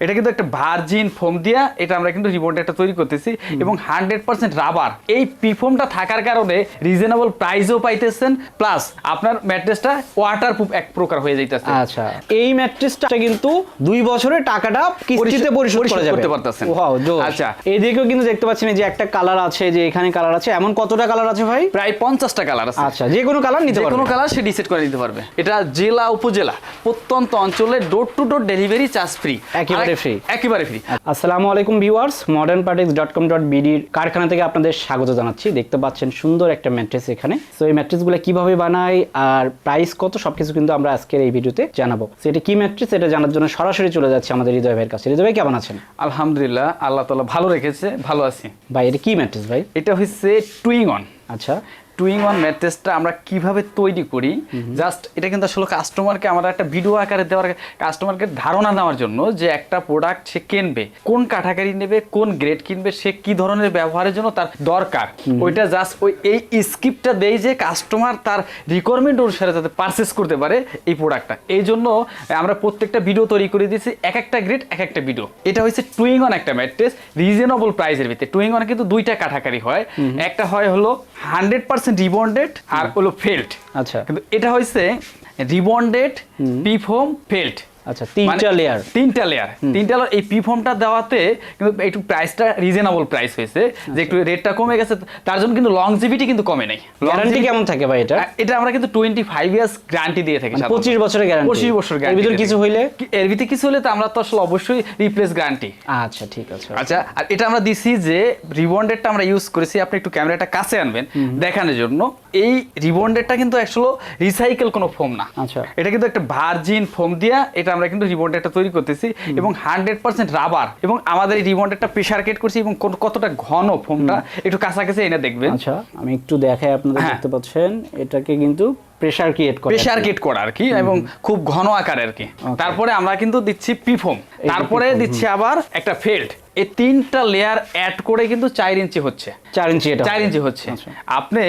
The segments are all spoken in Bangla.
এটা কিন্তু একটা ভার্জিন ফোম দিয়া এটা আমরা কিন্তু রিবনটা একটা তৈরি করতেছি এবং হান্ড্রেড পার্সেন্ট রাবার এই পিফোমটা থাকার কারণে রিজনেবল প্রাইসও পাইতেছেন প্লাস আপনার ম্যাট্রেসটা ওয়াটার প্রুফ এক প্রকার হয়ে যাইতেছে। আচ্ছা। এই ম্যাট্রেসটা কিন্তু দুই বছরের টাকাটা কিস্তিতে পরিশোধ করা যাবে। করতে পারতেছেন। ওয়াও আচ্ছা। আচ্ছা এইদিকেও কিন্তু দেখতে পাচ্ছেন এই যে একটা কালার আছে যে এখানে কালার আছে এমন কতটা কালার আছে ভাই? প্রায় পঞ্চাশটা কালার আছে। আচ্ছা যে কোনো কালার নিতে যে কোনো কালার সে ডিসাইড করে নিতে পারবে। এটা জেলা উপজেলা প্রত্যন্ত অঞ্চলে door to door delivery charge free একেবারে free। একেবারে ফ্রি আসসালামু আলাইকুম viewers modern Partex dot com dot বিডির কারখানা থেকে আপনাদের স্বাগত জানাচ্ছি। দেখতে পাচ্ছেন সুন্দর একটা ম্যাট্রেস এখানে। তো এই ম্যাট্রেসগুলো কীভাবে বানায় আর প্রাইস কত সবকিছু কিন্তু আমরা আজকের এই ভিডিওতে জানাব। এটা কি ম্যাট্রেস এটা জানার জন্য সরাসরি চলে যাচ্ছে আমাদের হৃদয় ভাইয়ের কাছে। হৃদয় ভাই কেমন আছেন? আলহামদুলিল্লাহ আল্লাহ তালা ভালো রেখেছে ভালো আছি। ভাই এটা কি ম্যাট্রেস ভাই? এটা হচ্ছে টুইং অন আচ্ছা। টুইং অন ম্যাট্রেসটা আমরা কীভাবে তৈরি করি? জাস্ট এটা কিন্তু আসলে কাস্টমারকে আমরা একটা ভিডিও আকারে দেওয়ার কাস্টমারকে ধারণা দেওয়ার জন্য যে একটা প্রোডাক্ট সে কিনবে কোন কাঠাকারি নেবে কোন গ্রেড কিনবে সে কি ধরনের ব্যবহারের জন্য তার দরকার। ওইটা জাস্ট ওই এই স্কিপটা দেই যে কাস্টমার তার রিকোয়ারমেন্ট অনুসারে যাতে পারচেস করতে পারে এই প্রোডাক্টটা এই জন্য আমরা প্রত্যেকটা ভিডিও তৈরি করে দিয়েছি এক একটা গ্রেড এক একটা ভিডিও এটা হচ্ছে টুইং অন একটা ম্যাট্রেস রিজনেবল প্রাইসের ভিতরে। টুইং অন কিন্তু দুইটা কাঠাকারি হয়। একটা হয় হলো হান্ড্রেড পার্সেন্ট রিবন্ডেড। আর হলো ফেল্ট। আচ্ছা। কিন্তু এটা হয়েছে রিবন্ডেড পিফোম ফেল্ট। আচ্ছা তিনটা লেয়ার তিনটা লেয়ার তিনটা layer, এই পিফর্মটা দেওয়াতে কিন্তু একটু প্রাইসটা রিজনেবল প্রাইস হয়েছে। যে একটু রেটটা কমে গেছে তার জন্য কিন্তু লংজিভিটি কিন্তু কমে নাই। গ্যারান্টি কেমন থাকে ভাই এটা? এটা আমরা কিন্তু টোয়েন্টি ফাইভ ইয়ার্স গ্যারান্টি দিয়ে থাকি সাধারণত। পঁচিশ বছরের গ্যারান্টি পঁচিশ বছর এর গ্যারান্টি ভিতর কিছু হইলে? এর ভিতরে কিছু হলে তো আমরা তো আসলে অবশ্যই রিপ্লেস গ্যারান্টি আচ্ছা ঠিক আছে। আচ্ছা আর এটা আমরা দিছি যে রিবন্ডেডটা আমরা ইউজ করেছি আপনি একটু ক্যামেরাটা কাছে আনবেন দেখানোর জন্য। এই রিবন্ডেডটা কিন্তু আসলে রিসাইকেল কোনো ফোম না। আচ্ছা। এটা কিন্তু একটা ভার্জিন ফোম দিয়া এটা আমরা কিন্তু রিবন্ডারটা তৈরি করতেছি এবং হান্ড্রেড পার্সেন্ট রাবার এবং আমাদের এই রিবন্ডারটা প্রেশার কেট করছি এবং কতটা ঘন ফোমটা একটু কাছাকাছি এনে দেখবেন। আচ্ছা আমি একটু দেখাই আপনারা হ্যাঁ। দেখতে পাচ্ছেন। এটাকে কিন্তু প্রেসার ক্রিয়েট করে প্রেশার কেট করা আর কি এবং খুব ঘন আকার আর কি তারপরে আমরা কিন্তু দিচ্ছি পিফোম তারপরে দিচ্ছি আবার একটা ফেল্ট এই তিনটা লেয়ার অ্যাড করে কিন্তু চার ইঞ্চি হচ্ছে। চার ইঞ্চি এটা চার ইঞ্চি হচ্ছে। আচ্ছা। আপনি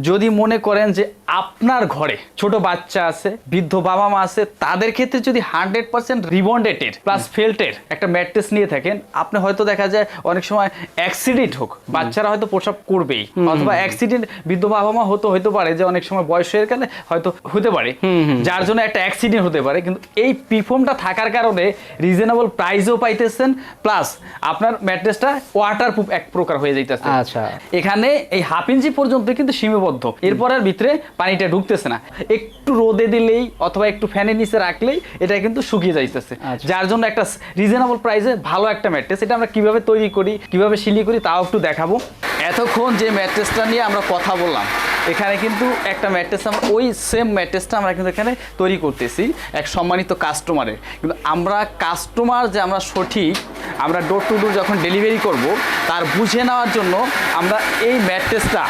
যদি মনে করেন যে আপনার ঘরে ছোট বাচ্চা আছে বৃদ্ধ বাবা মা আছে তাদের ক্ষেত্রে যদি হান্ড্রেড পার্সেন্ট রিবন্ডেটেড প্লাস ফেল্টের একটা ম্যাট্রেস নিয়ে থাকেন আপনি হয়তো দেখা যায় অনেক সময় অ্যাক্সিডেন্ট হোক বাচ্চারা হয়তো প্রসাব করবেই অথবা অ্যাক্সিডেন্ট বৃদ্ধ বাবা মা হতো হতে পারে যে অনেক সময় বয়স হয়ে গেলে হয়তো হতে পারে। যার জন্য একটা অ্যাক্সিডেন্ট হতে পারে। কিন্তু এই পিফোমটা থাকার কারণে রিজনেবল প্রাইসও পাইতেছেন প্লাস আপনার ম্যাট্রেসটা ওয়াটার প্রুফ এক প্রকার হয়ে যাইতেছে। আচ্ছা। এখানে এই হাফ ইঞ্চি পর্যন্ত কিন্তু সীমাবদ্ধ। এরপর আর ভিতরে পানিটা ঢুকতেছে না। একটু রোদে দিলেই অথবা একটু ফ্যানের নিচে রাখলেই এটা কিন্তু শুকিয়ে যাইতেছে। আচ্ছা। যার জন্য একটা রিজনেবল প্রাইসে ভালো একটা ম্যাট্রেস এটা আমরা কীভাবে তৈরি করি কীভাবে সিলি করি তাও একটু দেখাবো। এতক্ষণ যে ম্যাট্রেসটা নিয়ে আমরা কথা বললাম এখানে কিন্তু একটা ম্যাট্রেস আমরা, ওই সেম ম্যাট্রেসটা আমরা কিন্তু এখানে তৈরি করতেছি এক সম্মানিত কাস্টমারের কিন্তু আমরা কাস্টমার যে আমরা সঠিক, আমরা ডোর টু ডোর যখন ডেলিভারি করব, তার বুঝে নেওয়ার জন্য আমরা এই ম্যাট্রেসটা,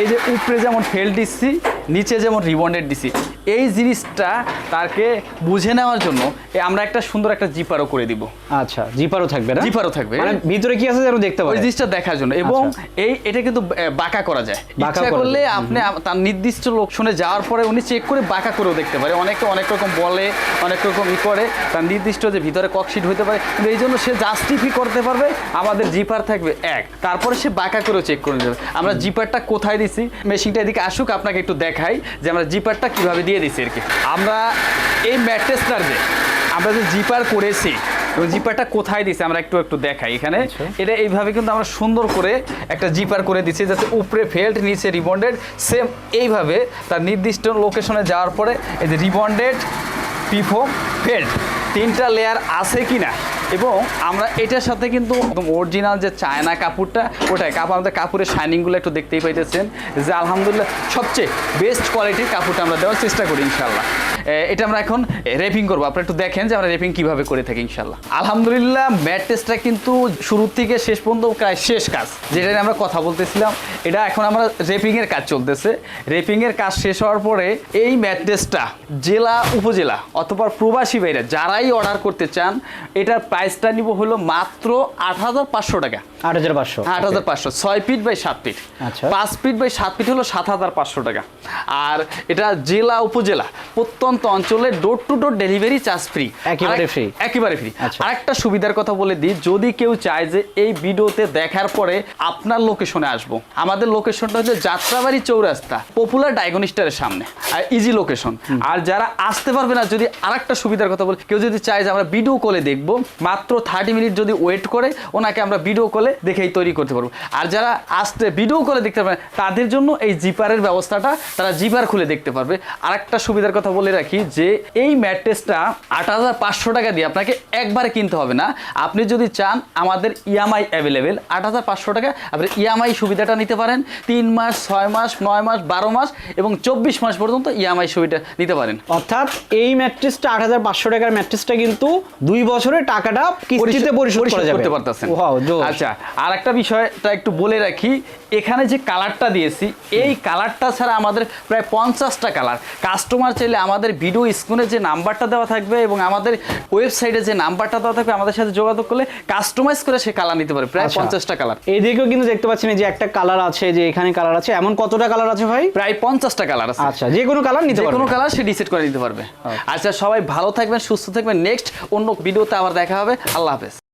এই যে উপরে যেমন ফেল দিচ্ছি, নিচে যেমন রিবন্ডেড দিছি এই জিনিসটা তাকে বুঝে নেওয়ার জন্য আমরা একটা সুন্দর একটা জিপারও করে দিব। আচ্ছা জিপারও থাকবে না? জিপারও থাকবে। মানে ভিতরে কি আছে যেন দেখতে ওই জিনিসটা দেখার জন্য। এবং আচ্ছা। এই এটা কিন্তু বাঁকা করা যায়। বাঁকা করলে আপনি তার নির্দিষ্ট লোকশনে যাওয়ার পরে উনি চেক করে বাঁকা করেও দেখতে পারে। অনেকে অনেক রকম বলে অনেক রকম ই করে। তার নির্দিষ্ট যে ভিতরে ককশিট হতে পারে। কিন্তু এই জন্য সে জাস্টিফাই করতে পারবে আমাদের জিপার থাকবে এক। তারপরে সে বাঁকা করেও চেক করে দেবে আমরা জিপারটা কোথায় দিছি? মেশিনটা এদিকে আসুক আপনাকে একটু দেখাই যে আমরা জিপারটা কীভাবে দিয়ে দিছি আর কি। আমরা এই ম্যাট্রেসটার যে আমরা যে জিপার করেছি জিপারটা কোথায় দিছি আমরা একটু একটু দেখাই এখানে। এটা এইভাবে কিন্তু আমরা সুন্দর করে একটা জিপার করে দিচ্ছি যাতে উপরে ফেল্ট নিচে রিবন্ডেড সেম এইভাবে তার নির্দিষ্ট লোকেশনে যাওয়ার পরে এই যে রিবন্ডেড পিফো ফেল্ট তিনটা লেয়ার আছে কি না এবং আমরা এটার সাথে কিন্তু একদম অরিজিনাল যে চায়না কাপড়টা, ওটাই কাপড় আমাদের কাপড়ের শাইনিংগুলো একটু দেখতেই পাইতেছেন যে আলহামদুলিল্লাহ সবচেয়ে বেস্ট কোয়ালিটির কাপড়টা আমরা দেওয়ার চেষ্টা করি ইনশাল্লাহ এটা আমরা এখন রেপিং করব। আপনারা একটু দেখেন যে আমরা রেপিং কীভাবে করে থাকি ইনশাল্লাহ আলহামদুলিল্লাহ ম্যাট টেস্টটা কিন্তু শুরু থেকে শেষ পর্যন্ত প্রায় শেষ কাজ। যেটা নিয়ে আমরা কথা বলতেছিলাম, এটা এখন আমরা রেপিং এর কাজ চলতেছে। রেপিং এর কাজ শেষ হওয়ার পরে এই ম্যাট টেস্টটা জেলা, উপজেলা অথবা প্রবাসী বাইরে যারাই অর্ডার করতে চান, এটার প্রাইসটা নিব হলো মাত্র আট হাজার পাঁচশো টাকা। আট হাজার পাঁচশো। আট হাজার পাঁচশো। ছয় ফিট বাই সাত ফিট। আচ্ছা। পাঁচ ফিট বাই সাত ফিট হলো সাত হাজার পাঁচশো টাকা। আর এটা জেলা উপজেলা প্রত্যন্ত অঞ্চলে door to door delivery charge free একেবারে free? একেবারে ফ্রি আচ্ছা। আরেকটা সুবিধার কথা বলে দিই যদি কেউ চায় যে এই ভিডিওতে দেখার পরে আপনার লোকেশনে আসব। আমাদের লোকেশনটা হচ্ছে যাত্রাবাড়ি চৌরাস্তা পপুলার ডায়াগনিস্টারের সামনে। আর ইজি লোকেশন আর যারা আসতে পারবে না যদি আরেকটা সুবিধার কথা বলি কেউ যদি চায় যে আমরা ভিডিও কলে দেখব মাত্র থার্টি মিনিট যদি ওয়েট করে ওনাকে আমরা ভিডিও কলে দেখেই তৈরি করতে পারব। আর যারা আসতে ভিডিও কলে দেখতে পারে তাদের জন্য এই জিপারের ব্যবস্থাটা তারা জিপার খুলে দেখতে পারবে। আরেকটা সুবিধার কথা বলে রাখি যে এই ম্যাট্রেসটা আট হাজার পাঁচশো টাকা দিয়ে আপনাকে একবারে কিনতে হবে না। আপনি যদি চান আমাদের ইএমআই অ্যাভেলেবেল আট হাজার পাঁচশো টাকা আপনি ইএমআই সুবিধাটা নিতে পারেন। তিন মাস ছয় মাস নয় মাস বারো মাস এবং চব্বিশ মাস পর্যন্ত ইএমআই সুবিধা নিতে পারেন। অর্থাৎ এই ম্যাট্রেসটা আট হাজার পাঁচশো টাকার ম্যাট্রেসটা কিন্তু দুই বছরের টাকাটা কিস্তিতে পরিশোধ করা করতে পারতেছেন। আচ্ছা আর একটা বিষয়টা একটু বলে রাখি এখানে যে কালারটা দিয়েছি এই কালারটা ছাড়া আমাদের প্রায় পঞ্চাশটা কালার। কাস্টমার চাইলে আমাদের ভিডিও স্ক্রিনে যে নাম্বারটা দেওয়া থাকবে এবং আমাদের ওয়েবসাইটে যে নাম্বারটা দেওয়া থাকবে আমাদের সাথে যোগাযোগ করলে কাস্টমাইজ করে সে কালার নিতে পারে প্রায় আচ্ছা। পঞ্চাশটা কালার এইদিকেও কিন্তু দেখতে পাচ্ছেন এই যে একটা কালার আছে যে এখানে কালার আছে এমন কতটা কালার আছে ভাই? প্রায় পঞ্চাশটা কালার আছে। আচ্ছা যে কোনো কালার নিতে কোনো কালার সে ডিসাইড করে নিতে পারবে। আচ্ছা। সবাই ভালো থাকবেন সুস্থ থাকবেন। নেক্সট অন্য ভিডিওতে আবার দেখা হবে। আল্লাহ হাফেজ।